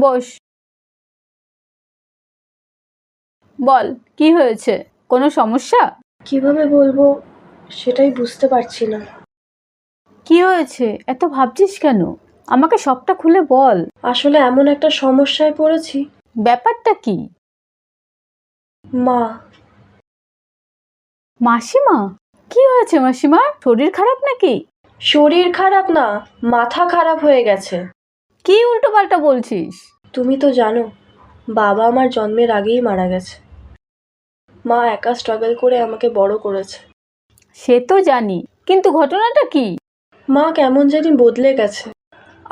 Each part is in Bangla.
বস। বল কি হয়েছে? কোনো সমস্যা? কীভাবে বলব? সেটাই বুঝতে পারছি না। কি হয়েছে? এত ভাবছিস কেন? আমাকে সবটা খুলে বল। আসলে এমন একটা সমস্যায় পড়েছি। ব্যাপারটা কি? মা। মাসিমা? কি হয়েছে মাসিমা? শরীর খারাপ নাকি? শরীর খারাপ না মাথা খারাপ হয়ে গেছে। কি উল্টো পাল্টা বলছিস? তুমি তো জানো বাবা আমার জন্মের আগেই মারা গেছে। মা একা স্ট্রাগল করে আমাকে বড় করেছে। সে তো জানি কিন্তু ঘটনাটা কি? মা কেমন জানি বদলে গেছে।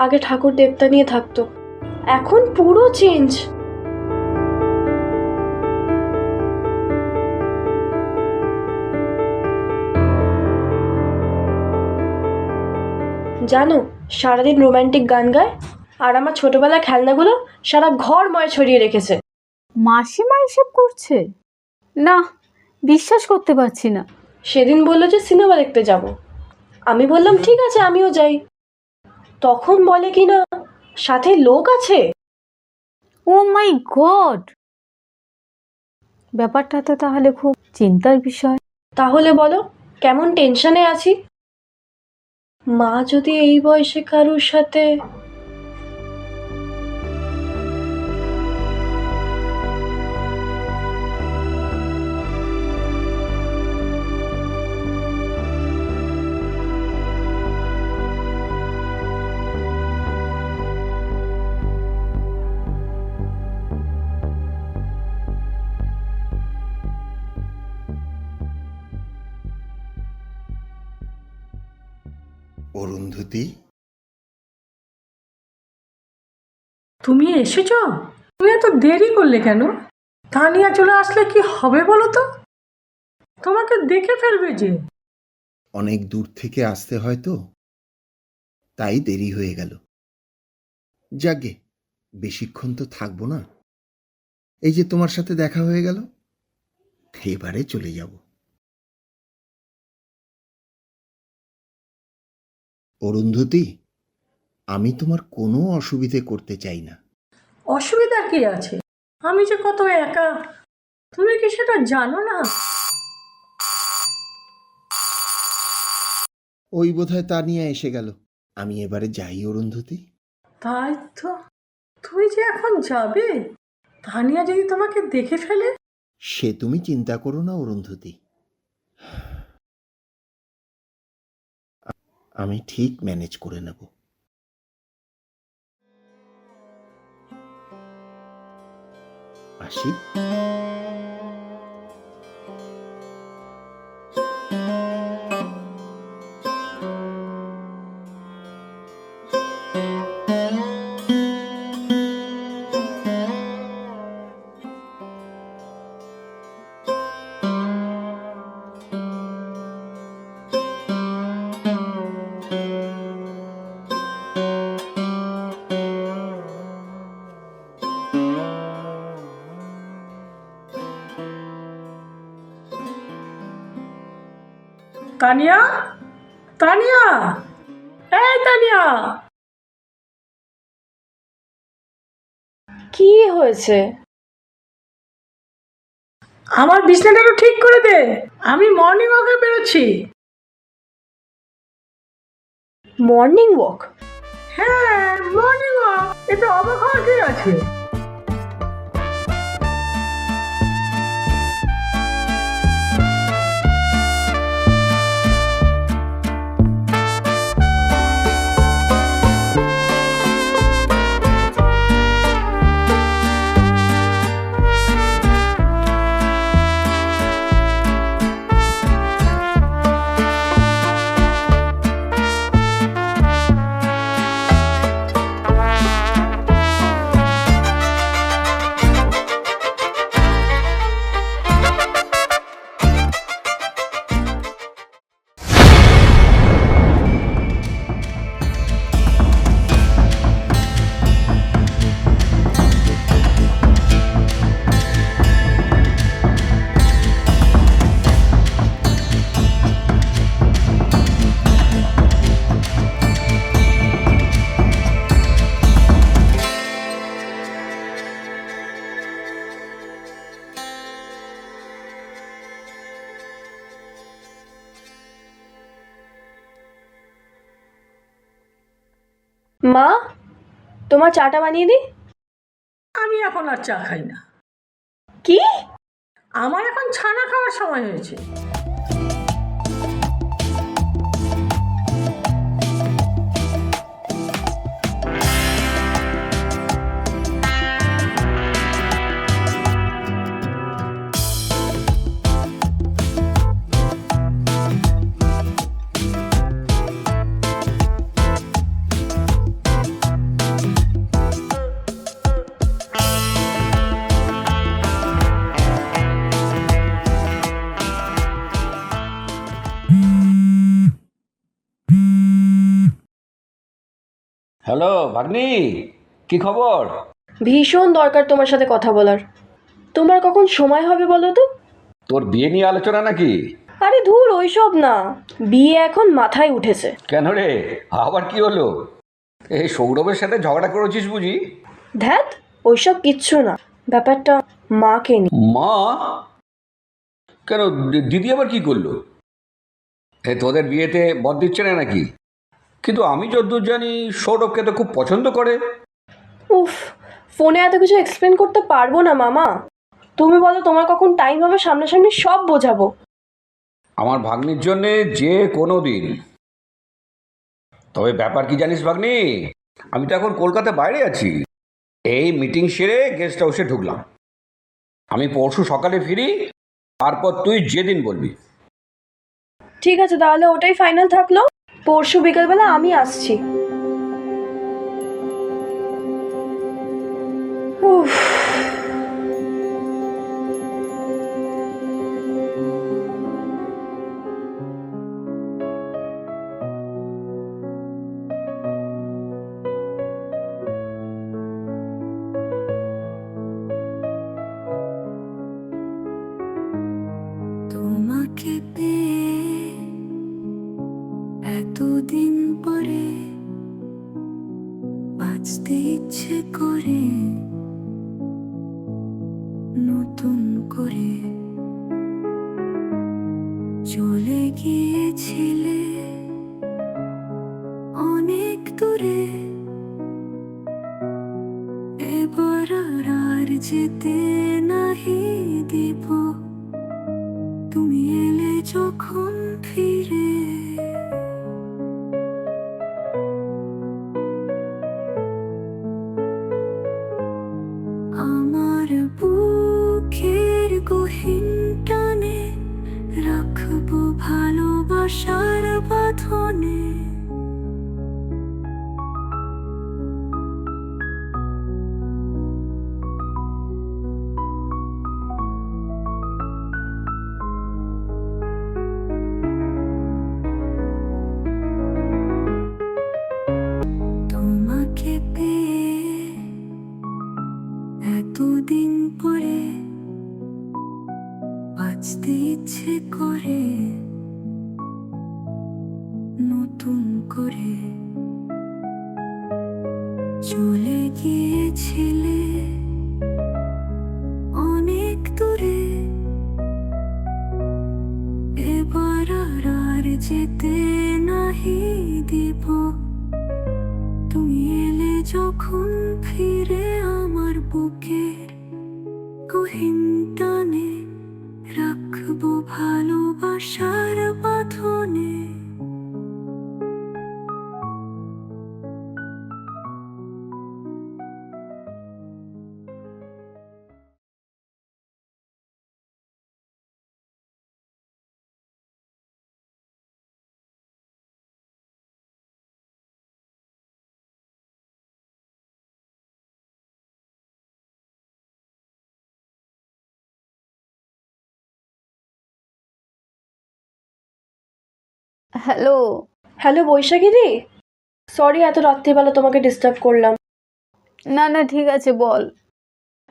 আগে ঠাকুর দেবতা নিয়ে থাকতো এখন পুরো চেঞ্জ জানো সারাদিন রোমান্টিক গান গায়? আর আমার ছোটবেলার খেলনাগুলো সারা ঘর ময় ছড়িয়ে রেখেছে। মাসিমা এসব করছে? না বিশ্বাস করতে পারছি না। সেদিন বলল যে সিনেমা দেখতে যাব। আমি বললাম ঠিক আছে আমিও যাই। তখন বলে কি না সাথে লোক আছে? Oh my god! ব্যাপারটা তো তাহলে খুব চিন্তার বিষয়। তাহলে বলো কেমন টেনশনে আছি? মা যদি এই বয়সে কারুর সাথে অরুন্ধতী? তুমি এসেছ? তুমি এত দেরি করলে কেন? তানিয়া চলে আসলে কি হবে বলো তো? তোমাকে দেখে ফেলবে যে। অনেক দূর থেকে আসতে হয় তো। তাই দেরি হয়ে গেল। যাগে বেশিক্ষণ তো থাকব না। এই যে তোমার সাথে দেখা হয়ে গেল এবারে চলে যাব। অরুন্ধতী আমি তোমার কোনো অসুবিধে করতে চাই না। অসুবিধা কি আছে? আমি যে কত একা তুমি কি সেটা জানো না? ওই বোধহয় তা নিয়ে এসে গেল। আমি এবারে যাই অরুন্ধতী। তাই তো। তুমি যে এখন যাবে তানিয়া যদি তোমাকে দেখে ফেলে? সে তুমি চিন্তা করো না অরুন্ধতী। আমি ঠিক ম্যানেজ করে নেব। আসি। তানিয়া? তানিয়া? এই তানিয়া! কি হয়েছে? আমার বিছনাটা একটু ঠিক করে দে। আমি মর্নিং ওয়াকে বেরোচ্ছি। মর্নিং ওয়াক হ্যাঁ মর্নিং ওয়াক এতে অবাক হওয়ার কি আছে? মা তোমার চাটা বানিয়ে দি আমি এখন আর চা খাই না। কি? আমার এখন ছানা খাওয়ার সময় হয়েছে। হ্যালো ভাগ্নি কি খবর? ভীষণ দরকার তোমার সাথে কথা বলার। তোমার কখন সময় হবে বলো তো? তোর বিয়ে নিয়ে আলোচনা নাকি? আরে ধুর ওইসব না। বিয়ে এখন মাথায় উঠেছে। কেন রে? আবার কি হলো? এই সৌরভের সাথে ঝগড়া করেছিস বুঝি? ধ্যাত ওইসব কিচ্ছু না। ব্যাপারটা মাকে নিয়ে মা? কেন দি- দিদি আবার কি করল? এ তোদের বিয়েতে বদ দিচ্ছে না নাকি? কিন্তু আমি যদ্দূর জানি সৌরভকে তো খুব পছন্দ করে। উফ ফোনে এত কিছু এক্সপ্লেন করতে পারব না মামা। তুমি বলো তোমার কখন টাইম হবে সামনাসামনি সব বোঝাবো। আমার ভাগ্নির জন্যে যে কোনো দিন। তবে ব্যাপার কি জানিস ভাগ্নি? আমি তো এখন কলকাতা বাইরে আছি। এই মিটিং সেরে গেস্ট হাউসে ঢুকলাম। আমি পরশু সকালে ফিরি তারপর তুই যেদিন বলবি। ঠিক আছে তাহলে ওটাই ফাইনাল থাকল। পরশু বিকালবেলা আমি আসছি। উফ। চলে গিয়েছিলে অনেক দূরে। এবার আর যেতে নাহি দিব। তুমি এলে যখন hello. Hello Baishakhi di sorry এত রাত্রিবেলা তোমাকে ডিস্টার্ব করলাম। না না ঠিক আছে বল।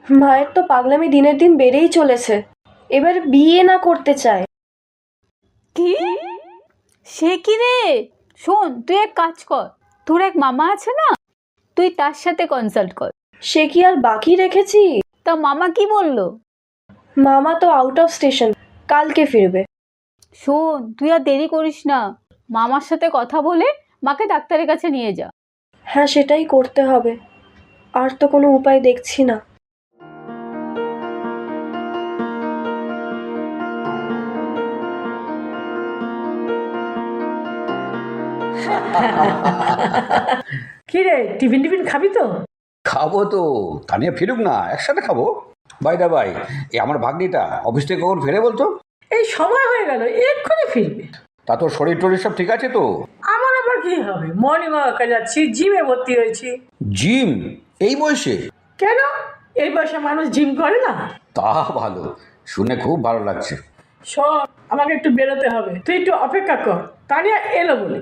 মায়ের তো পাগলামি দিনের দিন বেড়েই চলেছে। এবার বিয়ে না করতে চায়। কি? সে কি রে? শোন তুই এক কাজ কর। তোর এক মামা আছে না? তুই তার সাথে কনসাল্ট কর। সে কি আর বাকি রেখেছি? তা মামা কি বলল? মামা তো আউট অফ স্টেশন কালকে ফিরবে। শোন তুই আর দেরি করিস না। মামার সাথে কথা বলে মাকে ডাক্তারের কাছে নিয়ে যা। হ্যাঁ সেটাই করতে হবে। আর তো কোনো উপায় দেখছি না। কি রে টিফিন টিফিন খাবি তো? খাব তো তানিয়া ফিরুক না একসাথে খাব। বাই দা বাই এ আমার ভাগ্নিটা অফিস থেকে কখন ফেরে বলতো? এই সময় হয়ে গেল এক্ষুনি ফিরবে। তা তোর শরীর টরীর সব ঠিক আছে তো? আমার আবার কি হবে? মর্নিং ওয়াকে যাচ্ছি জিমে ভর্তি হয়েছি। জিম? এই বয়সে? কেন? এই বয়সে মানুষ জিম করে না? তা ভালো শুনে খুব ভালো লাগছে। সব আমাকে একটু বেরোতে হবে। তুই একটু অপেক্ষা কর তানিয়া এলো বলে।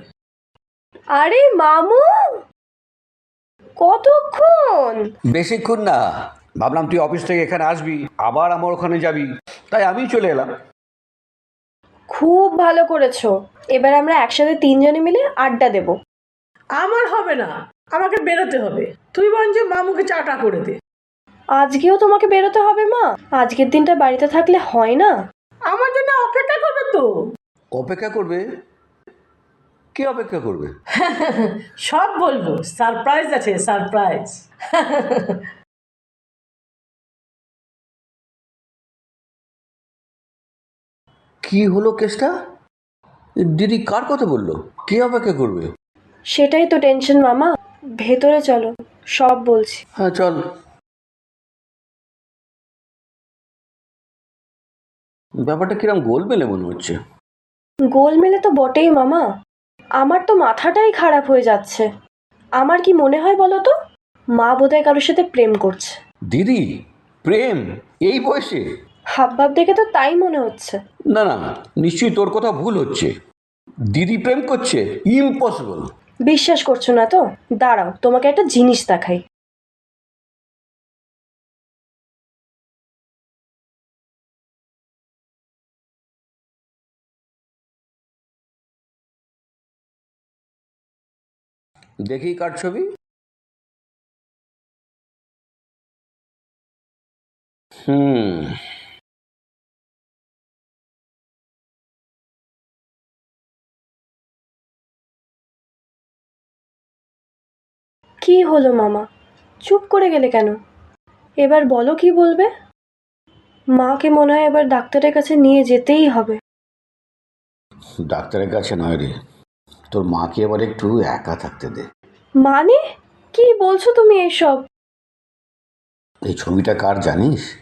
আরে মামু! কতক্ষণ? বেশিক্ষণ না ভাবলাম তুই অফিস থেকে এখানে আসবি আবার আমার ওখানে যাবি। তাই আমি চলে এলাম। খুব ভালো করেছ। এবার আমরা একসাথে তিনজনে মিলে আড্ডা দেব। আমার হবে না আমাকে বেরোতে হবে। তুই বরঞ্চ মামুকে চাটা করে দে। আজকেও তোমাকে বেরোতে হবে মা? আজকের দিনটা বাড়িতে থাকলে হয় না? আমার জন্য অপেক্ষা করবে তো। অপেক্ষা করবে? কে অপেক্ষা করবে? সব বলব। সারপ্রাইজ আছে সারপ্রাইজ। কি হলো কেসটা? দিদি কার কথা বলল? কে অপেক্ষা করবে? সেটাই তো টেনশন মামা। ভেতরে চলো সব বলছি। হ্যাঁ চল। ব্যাপারটা কিরম গোল মেলে মনে হচ্ছে? গোল মেলে তো বটেই মামা। আমার তো মাথাটাই খারাপ হয়ে যাচ্ছে। আমার কি মনে হয় বলো তো? মা বোধহয় কারোর সাথে প্রেম করছে। দিদি প্রেম? এই বয়সে? হাব ভাব দেখে তো তাই মনে হচ্ছে। না না নিশ্চয়ই তোর কথা ভুল হচ্ছে। দিদি প্রেম করছে ইম্পসিবল বিশ্বাস করছ না তো? দাঁড়াও তোমাকে একটা জিনিস দেখাই। দেখি কার ছবি। হুম। কি হলো মামা? চুপ করে গেলে কেন? এবার বলো কি বলবে? মাকে মনে হয় এবার ডাক্তারের কাছে নিয়ে যেতেই হবে। ডাক্তারের কাছে নয় রে। তোর মাকে এবার একটু একা থাকতে দে। মানে? কি বলছো তুমি এইসব এই ছবিটা কার জানিস?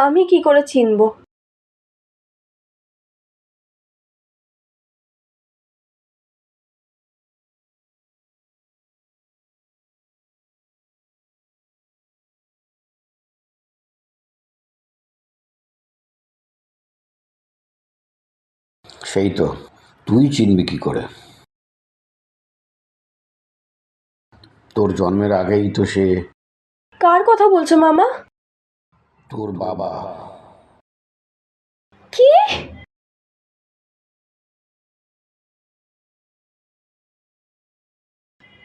আমি কি করে চিনবো? সেই তো। তুই চিনবি কি করে? তোর জন্মের আগেই তো সে কার কথা বলছো মামা? তোর বাবা। কি?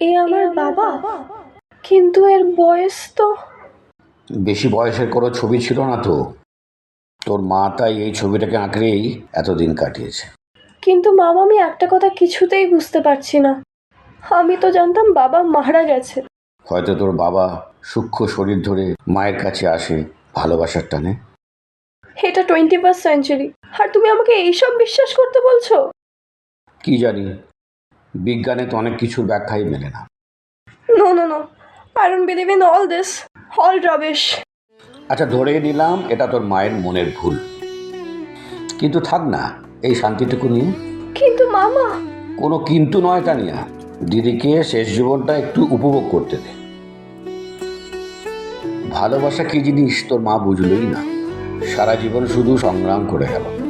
এ আমার বাবা। কিন্তু এর বয়স তো বেশি বয়সের কোনো ছবি ছিল না তো? তোর মা তাই এই ছবিটাকে আঁকড়েই এতদিন কাটিয়েছে। কিন্তু মামা আমি একটা কথা কিছুতেই বুঝতে পারছি না। আমি তো জানতাম বাবা মারা গেছে। হয়তো তোর বাবা সূক্ষ্ম শরীর ধরে মায়ের কাছে আসে ভালোবাসার টানে। এটা টোয়েন্টি ফার্স্ট সেঞ্চুরি আর তুমি আমাকে এইসব বিশ্বাস করতে বলছো? কি জানি বিজ্ঞানে তো অনেক কিছুর ব্যাখ্যাই মেলে না। No no no I don't believe in all this all rubbish আচ্ছা ধরে নিলাম এটা তোর মায়ের মনের ভুল। কিন্তু থাক না এই শান্তিটুকু নিয়ে। কিন্তু মামা। কোনো কিন্তু নয় তানিয়া দিদিকে শেষ জীবনটা একটু উপভোগ করতে দে। ভালোবাসা কি জিনিস তোর মা বুঝলই না। সারা জীবন শুধু সংগ্রাম করে গেল।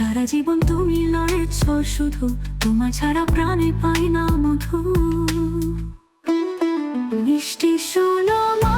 সারা জীবন তুমি লড়েছ শুধু। তোমার ছাড়া প্রাণে পাই না মধু। মিষ্টি সুর